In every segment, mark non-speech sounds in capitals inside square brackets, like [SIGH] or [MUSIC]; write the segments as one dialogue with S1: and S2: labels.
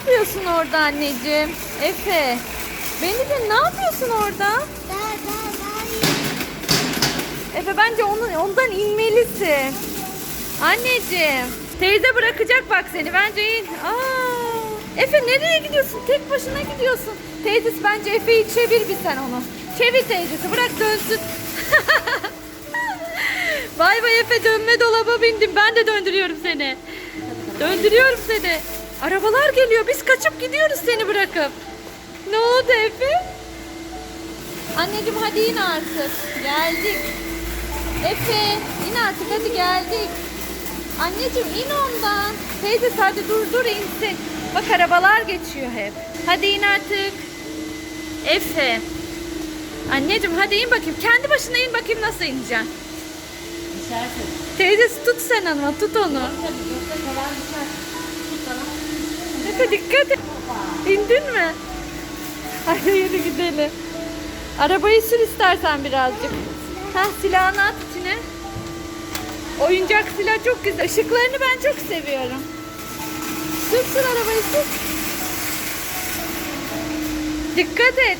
S1: yapıyorsun orada anneciğim? Efe. Beni de ne yapıyorsun orada?
S2: Daha daha daha iyi.
S1: Efe bence onun, ondan inmelisin. Anneciğim. Teyze bırakacak bak seni. Bence in. Aa. Efe nereye gidiyorsun? Tek başına gidiyorsun. Teyzesi bence Efe'yi çevir bir sen onu. Çevir teyzesi. Bırak dönsün. [LAUGHS] Vay vay Efe dönme dolaba bindim. Ben de döndürüyorum seni. Döndürüyorum seni. Arabalar geliyor. Biz kaçıp gidiyoruz seni bırakıp. Ne oldu Efe? Anneciğim hadi in artık. Geldik. Efe in artık hadi geldik. Anneciğim in ondan. Teyze hadi dur dur insin. Bak arabalar geçiyor hep. Hadi in artık. Efe. Anneciğim hadi in bakayım. Kendi başına in bakayım nasıl ineceksin. Teyzesi tut sen ama tut onu.
S3: Tabii yoksa. Tut
S1: Efe dikkat et. İndin mi? Hadi yürü gidelim. Arabayı sür istersen birazcık. Heh silahını at içine. Oyuncak silah çok güzel. Işıklarını ben çok seviyorum. Sür sür arabayı sür. Dikkat et.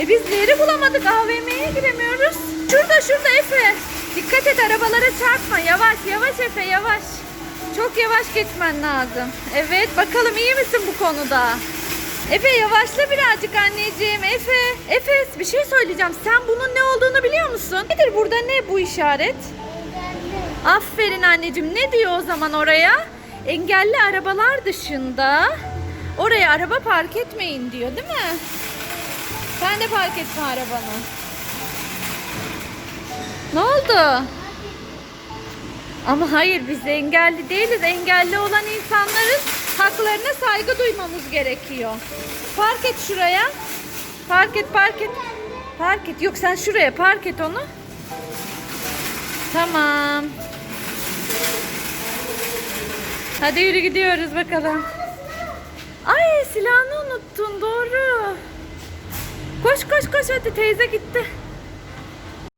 S1: E biz yeri bulamadık. AVM'ye giremiyoruz. Şurada şurada Efe. Dikkat et arabalara çarpma. Yavaş yavaş Efe yavaş. Çok yavaş geçmen lazım. Evet bakalım iyi misin bu konuda? Efe yavaşla birazcık anneciğim. Efe, Efe bir şey söyleyeceğim. Sen bunun ne olduğunu biliyor musun? Nedir burada ne bu işaret?
S2: Engelli.
S1: Aferin anneciğim. Ne diyor o zaman oraya? Engelli arabalar dışında oraya araba park etmeyin diyor değil mi? Sen de park etme arabanı. Ne oldu? Ama hayır biz engelli değiliz. Engelli olan insanların haklarına saygı duymamız gerekiyor. Park et şuraya. Park et, park et. Park et. Yok sen şuraya park et onu. Tamam. Hadi yürü gidiyoruz bakalım. Ay silahını unuttun doğru. Koş koş koş hadi teyze gitti.